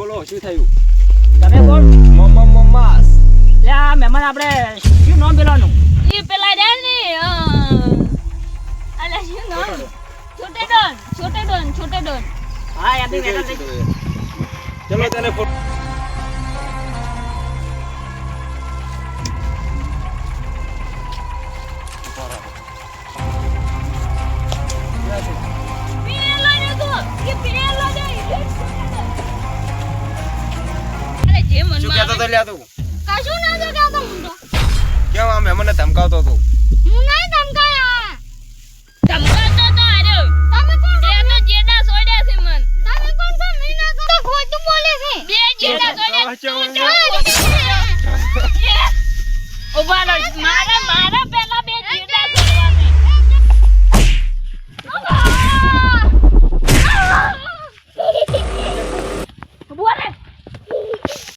બોલો શું થયું? તમે કોણ મમ્મા મમ્મા લે આ મહેમાન આપણે શું નામ પેલાનું? એ પેલા રે ને અલા શું નામ? Chhote Don. Chhote Don Chhote Don હા યાદ નહીં ચલો તને ફોટો શું કહેતો તો લ્યા તું. કશું ના તો કહેતો હું તો કેમ આ મહેમાનને ધમકાવતો હતો? હું નહીં ધમકાયા ધમકાતો તો આર્યો તમે કોણ છો? તો જેડા સોડ્યા છે મન. તમે કોણ છો? મે મીના તો ખોટું બોલે છે. બે જેડા સોડ્યા તું જો ઊભા રહો. મારા મારા